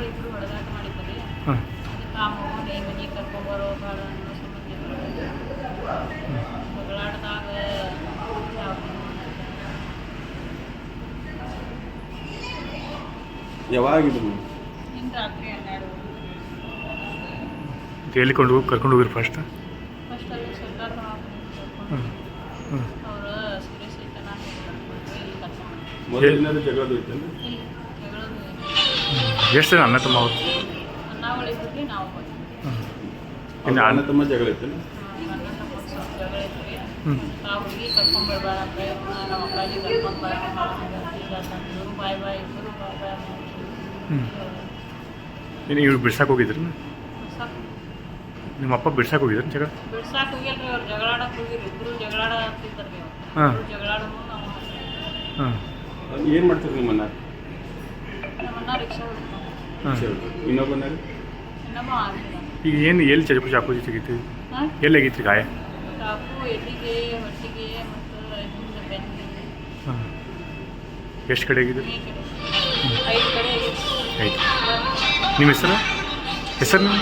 ಆಗ ಸ್ವಲ್ಪ ಅಣ್ಣಗಳು ಇಬ್ರು ಹೊಡೆದಾಟ ಮಾಡಿದ್ದಾರೆ ಹಾಂ. ಅದಕ್ಕೆ ಆ ಮಗುನ ಈ ಮನೆಗೆ ಕರ್ಕೊಂಬರೋ ಬೇಡ ಅನ್ನೋ ಸಂಬಂಧ ಯಾವಾಗಿದ್ರು? ಇನ್ನು ರಾತ್ರಿ ಹನ್ನೆರಡು. ಎಲ್ಲಿ ಕೊಂಡು ಹೋಗಿ ಕರ್ಕೊಂಡು ಹೋಗಿರಿ ಫಸ್ಟ್ ಫಸ್ಟ್ ಅಲ್ಲಿ ಸರ್ಕಾರ ಹ್ಞೂ ಹ್ಞೂ ಅವರು ಸೀರಿಯಸ್ ಐತೆ ನಾನು ಇಲ್ಲಿ ಕರ್ಕೊಂಡು ಮೊದಲು ಎಷ್ಟು ಜನ ಅಣ್ಣ ತಮ್ಮ ಅವ್ರು? ಇನ್ನು ಅಣ್ಣ ತಮ್ಮ ಜಗಳ ಇತ್ತು ಹ್ಞೂ ಆ ಹುಡುಗಿ ಕರ್ಕೊಂಡ್ಬರ್ಬೇಡ ಅಂತ ನಮ್ಮ ಅಪ್ಪಾಜಿ ಕರ್ಕೊಂಡು ಬಾಯ್ ತಂದ್ರು ಬಾಯ್ ಬಾಯ್ ಇಬ್ಬರು ಬಾಯ್ ಬಾಯ್ ಹ್ಞೂ ಏನು ಇವ್ರು ಬಿಡ್ಸಕ್ಕೆ ಹೋಗಿದ್ರಿ ನಿಮ್ಮ ಅಪ್ಪ ಬಿಡ್ಸಕ್ಕೆ ಹೋಗಿದ್ರಿ ಜಗಳ? ಅವ್ರು ಹಾಂ. ಹಾಂ ಏನು ಮಾಡ್ತೀರಿ ನಿಮ್ಮನ್ನ? ನಮ್ಮ ಅಣ್ಣ ರಿಕ್ಷಾ ಈಗ ಏನು ಎಲ್ಲಿ ಚಜಕು ಚಾಕು ತೆಗಿತೀವಿ ಹಾಂ? ಎಲ್ಲಿ ಆಗಿತ್ತು ಗಾಯ? ಚಾಕು ಎಲ್ಲಿಗೆ ಹೊಟ್ಟಿಗೆ ಮತ್ತು ಹಿಂದೆ ಬೆನ್ನಿಗೆ ಹಾಂ. ಎಷ್ಟು ಕಡೆ ಆಗಿದೆ ಈ ಕಡೆ ಐದು ಕಡೆ ಆಗಿತ್ತು. ಆಯ್ತು ನಿಮ್ಮ ಹೆಸರು? ಹೆಸರು? ನಿಮ್ಮ